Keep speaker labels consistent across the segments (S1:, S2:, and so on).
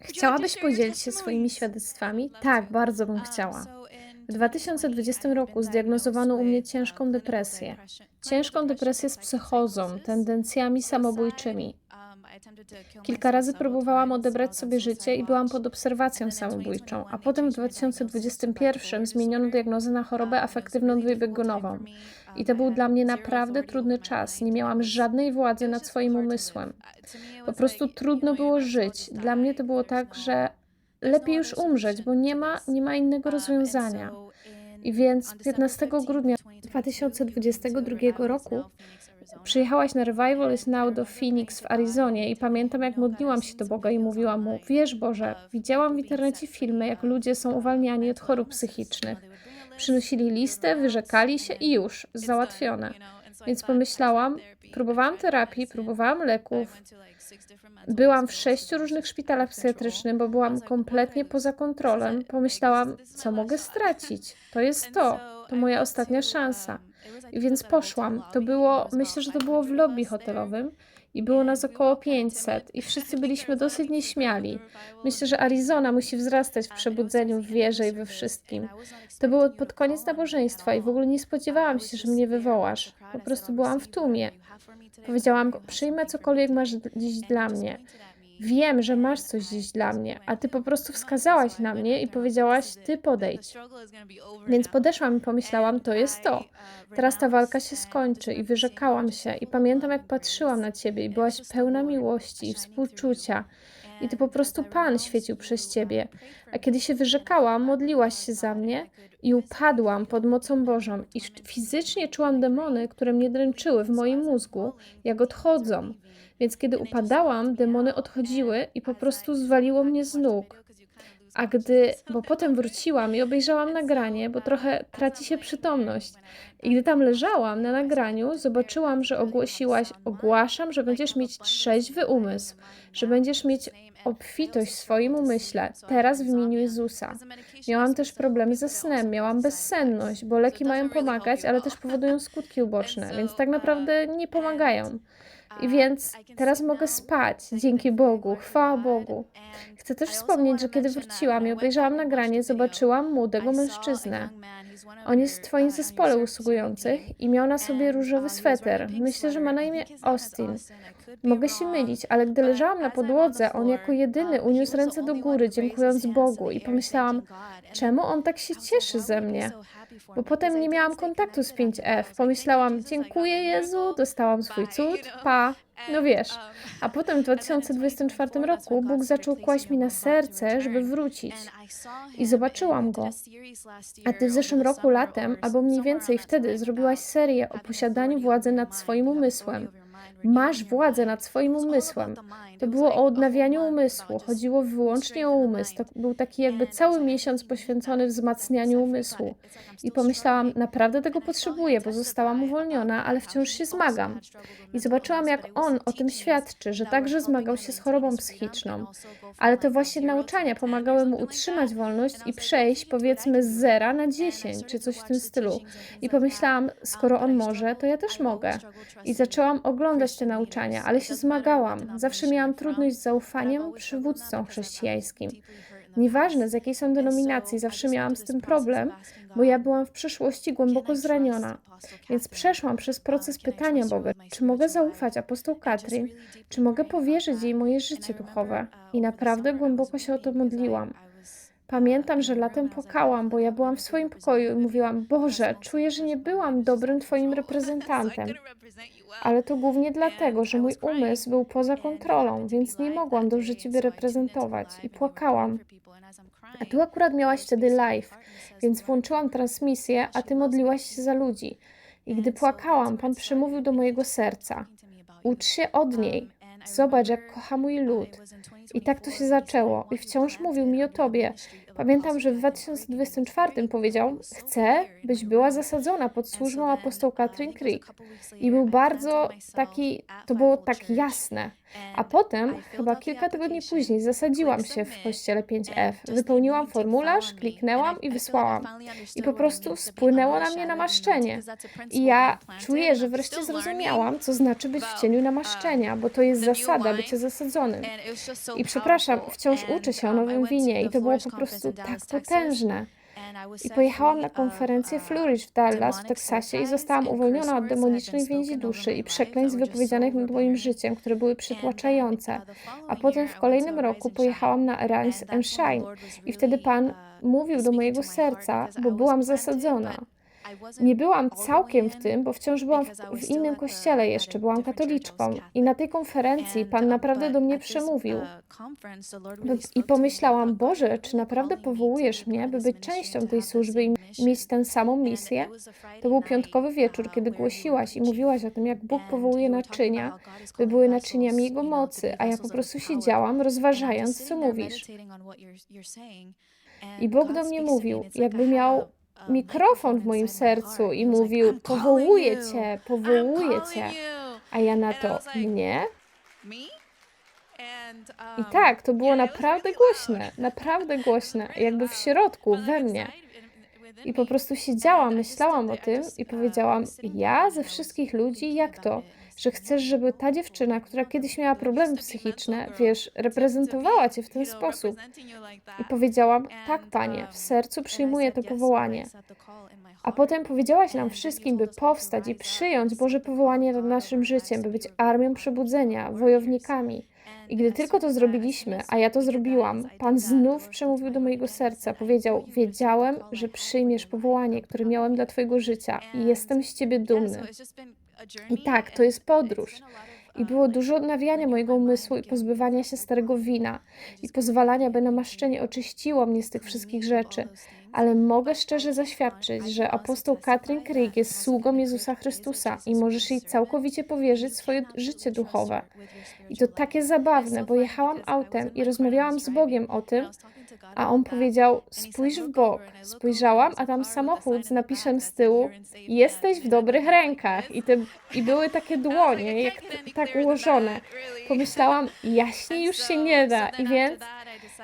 S1: Chciałabyś podzielić się swoimi świadectwami? Tak, bardzo bym chciała. W 2020 roku zdiagnozowano u mnie ciężką depresję. Ciężką depresję z psychozą, tendencjami samobójczymi. Kilka razy próbowałam odebrać sobie życie i byłam pod obserwacją samobójczą, a potem w 2021 zmieniono diagnozę na chorobę afektywną dwubiegunową. I to był dla mnie naprawdę trudny czas. Nie miałam żadnej władzy nad swoim umysłem. Po prostu trudno było żyć. Dla mnie to było tak, że lepiej już umrzeć, bo nie ma, nie ma innego rozwiązania. I więc 15 grudnia 2022 roku przyjechałaś na Revival is Now do Phoenix w Arizonie i pamiętam, jak modliłam się do Boga i mówiłam mu: Wiesz, Boże, widziałam w internecie filmy, jak ludzie są uwalniani od chorób psychicznych. Przynosili listę, wyrzekali się i już, załatwione. Więc pomyślałam, próbowałam terapii, próbowałam leków. Byłam w sześciu różnych szpitalach psychiatrycznych, bo byłam kompletnie poza kontrolą. Pomyślałam, co mogę stracić? To jest to, to moja ostatnia szansa. Więc poszłam. To było, myślę, że to było w lobby hotelowym i było nas około 500 i wszyscy byliśmy dosyć nieśmiali. Myślę, że Arizona musi wzrastać w przebudzeniu, w wierze i we wszystkim. To było pod koniec nabożeństwa i w ogóle nie spodziewałam się, że mnie wywołasz. Po prostu byłam w tłumie. Powiedziałam, przyjmę cokolwiek masz dziś dla mnie. Wiem, że masz coś dziś dla mnie, a ty po prostu wskazałaś na mnie i powiedziałaś, ty podejdź. Więc podeszłam i pomyślałam, to jest to. Teraz ta walka się skończy i wyrzekałam się. I pamiętam, jak patrzyłam na ciebie i byłaś pełna miłości i współczucia. I ty po prostu Pan świecił przez ciebie. A kiedy się wyrzekałam, modliłaś się za mnie i upadłam pod mocą Bożą. I fizycznie czułam demony, które mnie dręczyły w moim mózgu, jak odchodzą. Więc kiedy upadałam, demony odchodziły i po prostu zwaliło mnie z nóg. A gdy, bo potem wróciłam i obejrzałam nagranie, bo trochę traci się przytomność. I gdy tam leżałam na nagraniu, zobaczyłam, że ogłosiłaś, ogłaszam, że będziesz mieć trzeźwy umysł, że będziesz mieć obfitość w swoim umyśle, teraz w imieniu Jezusa. Miałam też problemy ze snem, miałam bezsenność, bo leki mają pomagać, ale też powodują skutki uboczne, więc tak naprawdę nie pomagają. I więc teraz mogę spać, dzięki Bogu, chwała Bogu. Chcę też wspomnieć, że kiedy wróciłam i obejrzałam nagranie, zobaczyłam młodego mężczyznę. On jest w Twoim zespole usługujących i miał na sobie różowy sweter. Myślę, że ma na imię Austin. Mogę się mylić, ale gdy leżałam na podłodze, on jako jedyny uniósł ręce do góry, dziękując Bogu, i pomyślałam, czemu on tak się cieszy ze mnie? Bo potem nie miałam kontaktu z 5F. Pomyślałam, dziękuję Jezu, dostałam swój cud, pa. No wiesz. A potem w 2024 roku Bóg zaczął kłaść mi na serce, żeby wrócić. I zobaczyłam go. A ty w zeszłym roku latem, albo mniej więcej wtedy, zrobiłaś serię o posiadaniu władzy nad swoim umysłem. Masz władzę nad swoim umysłem. To było o odnawianiu umysłu. Chodziło wyłącznie o umysł. To był taki jakby cały miesiąc poświęcony wzmacnianiu umysłu. I pomyślałam, naprawdę tego potrzebuję, bo zostałam uwolniona, ale wciąż się zmagam. I zobaczyłam, jak on o tym świadczy, że także zmagał się z chorobą psychiczną. Ale to właśnie nauczania pomagały mu utrzymać wolność i przejść powiedzmy z zera na 10, czy coś w tym stylu. I pomyślałam, skoro on może, to ja też mogę. I zaczęłam oglądać te nauczania, ale się zmagałam. Zawsze miałam trudność z zaufaniem przywódcom chrześcijańskim. Nieważne z jakiej są denominacji, zawsze miałam z tym problem, bo ja byłam w przeszłości głęboko zraniona. Więc przeszłam przez proces pytania Boga, czy mogę zaufać apostoł Katrin, czy mogę powierzyć jej moje życie duchowe. I naprawdę głęboko się o to modliłam. Pamiętam, że latem płakałam, bo ja byłam w swoim pokoju i mówiłam: Boże, czuję, że nie byłam dobrym Twoim reprezentantem. Ale to głównie dlatego, że mój umysł był poza kontrolą, więc nie mogłam dobrze Ciebie reprezentować i płakałam. A tu akurat miałaś wtedy live, więc włączyłam transmisję, a Ty modliłaś się za ludzi. I gdy płakałam, Pan przemówił do mojego serca. Ucz się od niej. Zobacz, jak kocha mój lud. I tak to się zaczęło. I wciąż mówił mi o Tobie. Pamiętam, że w 2024 powiedział: Chcę, byś była zasadzona pod służbą apostoł Katrin Creek. I był bardzo taki, to było tak jasne. A potem, chyba kilka tygodni później, zasadziłam się w kościele 5F. Wypełniłam formularz, kliknęłam i wysłałam. I po prostu spłynęło na mnie namaszczenie. I ja czuję, że wreszcie zrozumiałam, co znaczy być w cieniu namaszczenia, bo to jest zasada bycia zasadzonym. I przepraszam, wciąż uczę się o nowym winie i to było po prostu tak potężne. I pojechałam na konferencję Flourish w Dallas w Teksasie i zostałam uwolniona od demonicznej więzi duszy i przekleństw wypowiedzianych nad moim życiem, które były przytłaczające. A potem w kolejnym roku pojechałam na Arise and Shine i wtedy Pan mówił do mojego serca, bo byłam zasadzona. Nie byłam całkiem w tym, bo wciąż byłam w, w innym kościele jeszcze, byłam katoliczką. I na tej konferencji Pan naprawdę do mnie przemówił. No I pomyślałam, Boże, czy naprawdę powołujesz mnie, by być częścią tej służby i mieć tę samą misję? To był piątkowy wieczór, kiedy głosiłaś i mówiłaś o tym, jak Bóg powołuje naczynia, by były naczyniami Jego mocy, a ja po prostu siedziałam, rozważając, co mówisz. I Bóg do mnie mówił, jakby miał mikrofon w moim sercu i mówił: Powołuję cię, powołuję cię. A ja na to nie. I tak, to było naprawdę głośne, naprawdę głośne, jakby w środku, we mnie. I po prostu siedziałam, myślałam o tym i powiedziałam: Ja ze wszystkich ludzi, jak to? Że chcesz, żeby ta dziewczyna, która kiedyś miała problemy psychiczne, wiesz, reprezentowała cię w ten sposób. I powiedziałam: Tak, panie, w sercu przyjmuję to powołanie. A potem powiedziałaś nam wszystkim, by powstać i przyjąć Boże powołanie nad naszym życiem, by być armią przebudzenia, wojownikami. I gdy tylko to zrobiliśmy, a ja to zrobiłam, Pan znów przemówił do mojego serca. Powiedział: Wiedziałem, że przyjmiesz powołanie, które miałem dla Twojego życia, i jestem z Ciebie dumny. I tak, to jest podróż. I było dużo odnawiania mojego umysłu i pozbywania się starego wina i pozwalania, by namaszczenie oczyściło mnie z tych wszystkich rzeczy. Ale mogę szczerze zaświadczyć, że apostoł Katrin Krieg jest sługą Jezusa Chrystusa i możesz jej całkowicie powierzyć swoje życie duchowe. I to takie zabawne, bo jechałam autem i rozmawiałam z Bogiem o tym, a on powiedział: Spójrz w bok. Spojrzałam, a tam samochód z napisem z tyłu: Jesteś w dobrych rękach. I, te, i były takie dłonie, jak tak ułożone. Pomyślałam: Jaśniej już się nie da. I więc.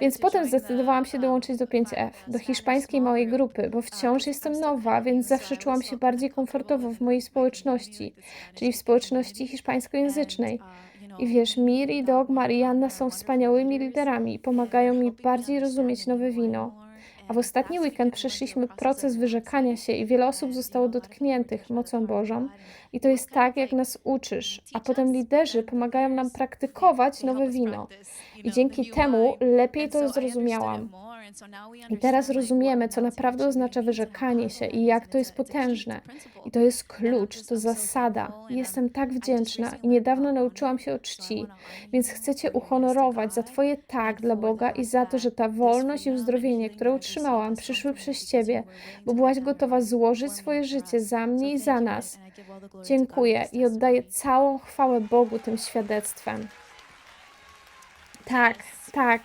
S1: Więc potem zdecydowałam się dołączyć do 5F, do hiszpańskiej małej grupy, bo wciąż jestem nowa, więc zawsze czułam się bardziej komfortowo w mojej społeczności, czyli w społeczności hiszpańskojęzycznej. I wiesz, Miri, Dogmar i Anna są wspaniałymi liderami i pomagają mi bardziej rozumieć nowe wino. A w ostatni weekend przeszliśmy proces wyrzekania się i wiele osób zostało dotkniętych mocą Bożą. I to jest tak, jak nas uczysz, a potem liderzy pomagają nam praktykować nowe wino. I dzięki temu lepiej to zrozumiałam. I teraz rozumiemy, co naprawdę oznacza wyrzekanie się i jak to jest potężne. I to jest klucz, to zasada. Jestem tak wdzięczna i niedawno nauczyłam się o czci, więc chcę Cię uhonorować za Twoje tak dla Boga i za to, że ta wolność i uzdrowienie, które utrzymałam, przyszły przez Ciebie, bo byłaś gotowa złożyć swoje życie za mnie i za nas. Dziękuję i oddaję całą chwałę Bogu tym świadectwem. Tak, tak.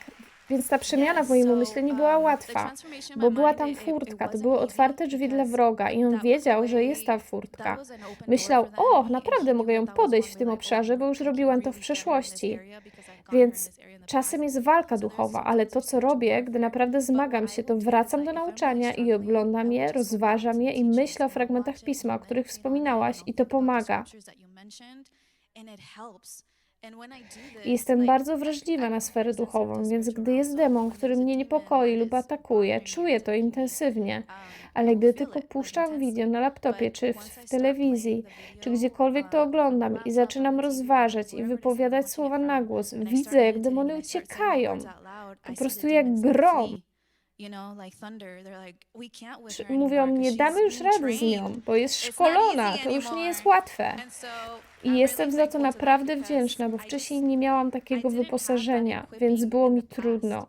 S1: Więc ta przemiana w moim umyśle nie była łatwa, bo była tam furtka, to były otwarte drzwi dla wroga i on wiedział, że jest ta furtka. Myślał, o, naprawdę mogę ją podejść w tym obszarze, bo już robiłam to w przeszłości. Więc czasem jest walka duchowa, ale to, co robię, gdy naprawdę zmagam się, to wracam do nauczania i oglądam je, rozważam je i myślę o fragmentach pisma, o których wspominałaś, i to pomaga. Jestem bardzo wrażliwa na sferę duchową, więc gdy jest demon, który mnie niepokoi lub atakuje, czuję to intensywnie. Ale gdy tylko puszczam wideo na laptopie, czy w, w telewizji, czy gdziekolwiek to oglądam i zaczynam rozważać i wypowiadać słowa na głos, widzę, jak demony uciekają. Po prostu jak grom. Mówią, nie damy już rady z nią, bo jest szkolona, to już nie jest łatwe. I jestem za to naprawdę wdzięczna, bo wcześniej nie miałam takiego wyposażenia, więc było mi trudno.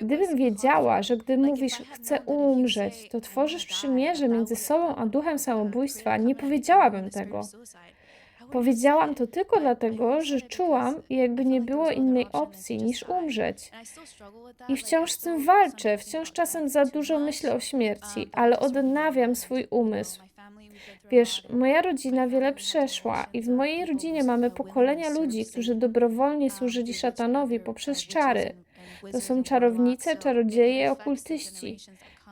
S1: Gdybym wiedziała, że gdy mówisz chcę umrzeć, to tworzysz przymierze między sobą a duchem samobójstwa, nie powiedziałabym tego. Powiedziałam to tylko dlatego, że czułam, jakby nie było innej opcji niż umrzeć. I wciąż z tym walczę, wciąż czasem za dużo myślę o śmierci, ale odnawiam swój umysł. Wiesz, moja rodzina wiele przeszła i w mojej rodzinie mamy pokolenia ludzi, którzy dobrowolnie służyli szatanowi poprzez czary. To są czarownice, czarodzieje, okultyści.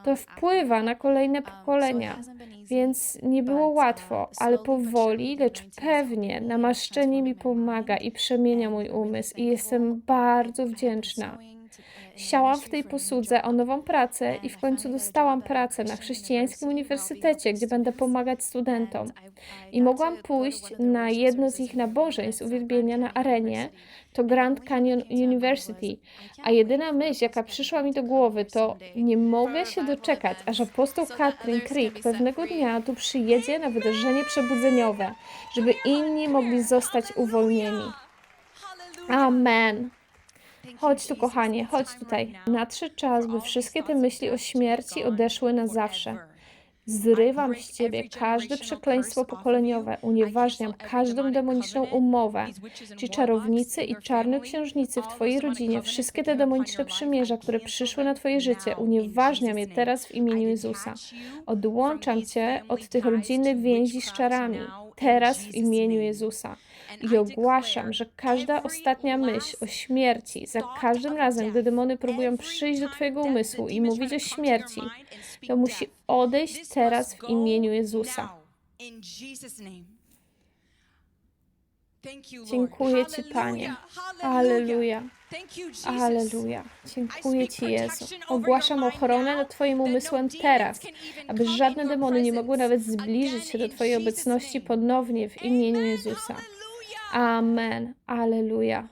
S1: To wpływa na kolejne pokolenia, więc nie było łatwo, ale powoli, lecz pewnie namaszczenie mi pomaga i przemienia mój umysł i jestem bardzo wdzięczna. Siałam w tej posłudze o nową pracę i w końcu dostałam pracę na chrześcijańskim uniwersytecie, gdzie będę pomagać studentom. I mogłam pójść na jedno z ich nabożeństw uwielbienia na arenie, to Grand Canyon University, a jedyna myśl, jaka przyszła mi do głowy, to nie mogę się doczekać, aż apostoł Catherine Creek pewnego dnia tu przyjedzie na wydarzenie przebudzeniowe, żeby inni mogli zostać uwolnieni. Amen. Chodź tu, kochanie, chodź tutaj. Nadszedł czas, by wszystkie te myśli o śmierci odeszły na zawsze. Zrywam z ciebie każde przekleństwo pokoleniowe, unieważniam każdą demoniczną umowę, ci czarownicy i czarne księżnicy w twojej rodzinie, wszystkie te demoniczne przymierza, które przyszły na twoje życie, unieważniam je teraz w imieniu Jezusa. Odłączam cię od tych rodzinnych więzi z czarami, teraz w imieniu Jezusa. I ogłaszam, że każda ostatnia myśl o śmierci, za każdym razem, gdy demony próbują przyjść do Twojego umysłu i mówić o śmierci, to musi odejść teraz w imieniu Jezusa. Dziękuję Ci, Panie. Aleluja. Aleluja. Dziękuję Ci, Jezu. Ogłaszam ochronę nad Twoim umysłem teraz, aby żadne demony nie mogły nawet zbliżyć się do Twojej obecności ponownie w imieniu Jezusa. Amen. Aleluja.